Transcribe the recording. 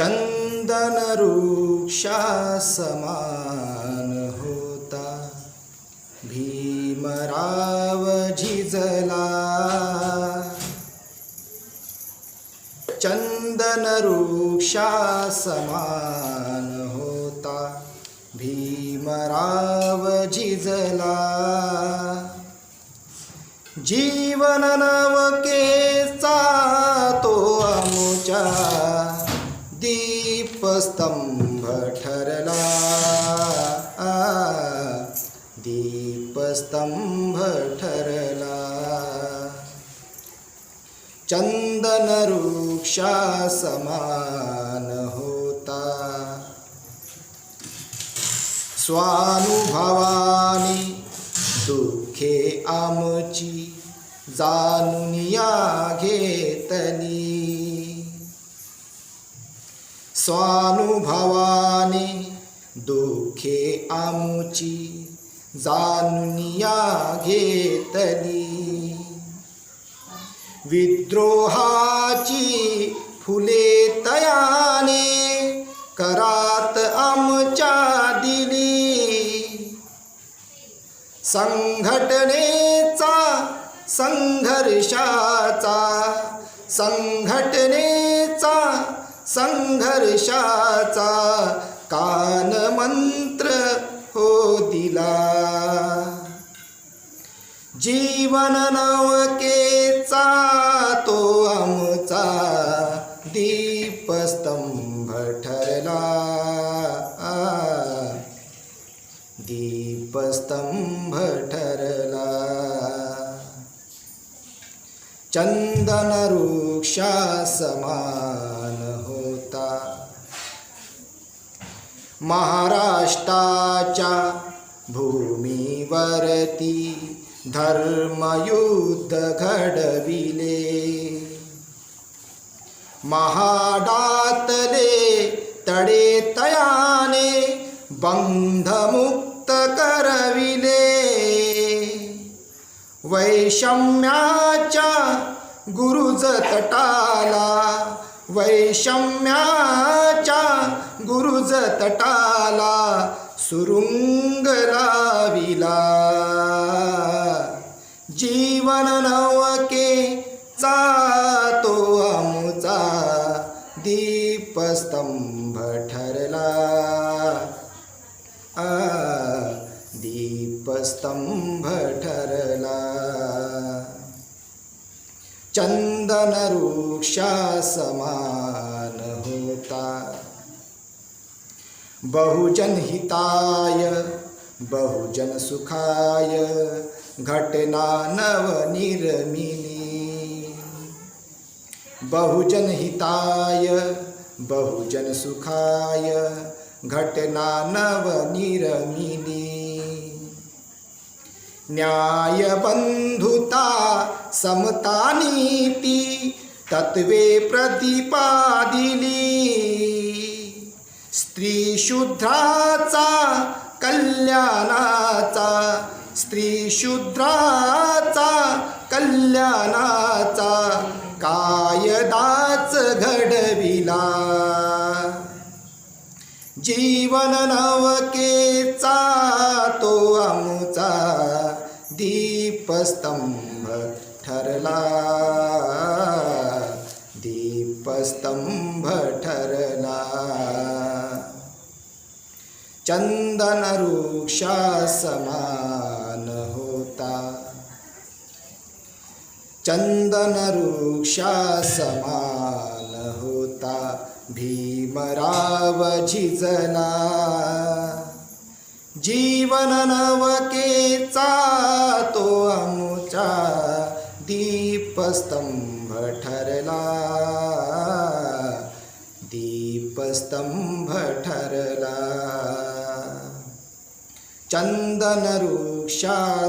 चंदन वृक्षा समान होता। भीमराव झिजला चंदन वृक्षा समान होता। भीमराव झिजला जीवन नवकेचा दीपस्तंभ ठरला दीपस्तंभ ठरला चंदन वृक्षा समान होता. स्वानुभवानी दुःखे आमची जाणून या घेतली. स्वानुभवाने दुःखे आमुची जानुनिया या घेतली. विद्रोहाची फुले तयाने करात आमच्या दिली. संघटनेचा संघर्षाचा संघटनेचा संघर्षाचा कान मंत्र हो दिला. जीवन नवकेचा तो आमचा दीपस्तंभ ठरला. दीपस्तंभ ठरला. चंदन वृक्षा समान होता महाराष्ट्राच्या भूमीवरती धर्मयुद्ध घडविले. महाडातले तडे तयाने बंधमुक्त करविले. वैषम्याच्या गुरुज तटाला वैषम्याच्या गुरुज तटाला सुरुंग लाविला जीवन नवके तो आमुचा दीपस्तंभ ठरला. आ, दीपस्तंभ ठरला. चंदन वृक्षा समान होता बहुजन हिताय बहुजन सुखाय घटना नवनिर्मिली बहुजन हिताय बहुजन सुखाय घटना नवनिर्मिली न्याय बंधुता समता नीती तत्वे प्रतिपादिली स्त्री शूद्राचा कल्याणाचा। स्त्री शूद्राचा कल्याणाचा। कायदाच घडविला। जीवन नवकेचा तो आमचा दीपस्तंभ ठरला दीपस्तंभ ठरला चंदन वृक्षा समान होता। चंदन वृक्षा समान होता। भीमराव झिजला जीवन नवकेचा तो आमचा दीपस्तंभ ठरला. दीपस्तंभ ठरला. चंदन वृक्षा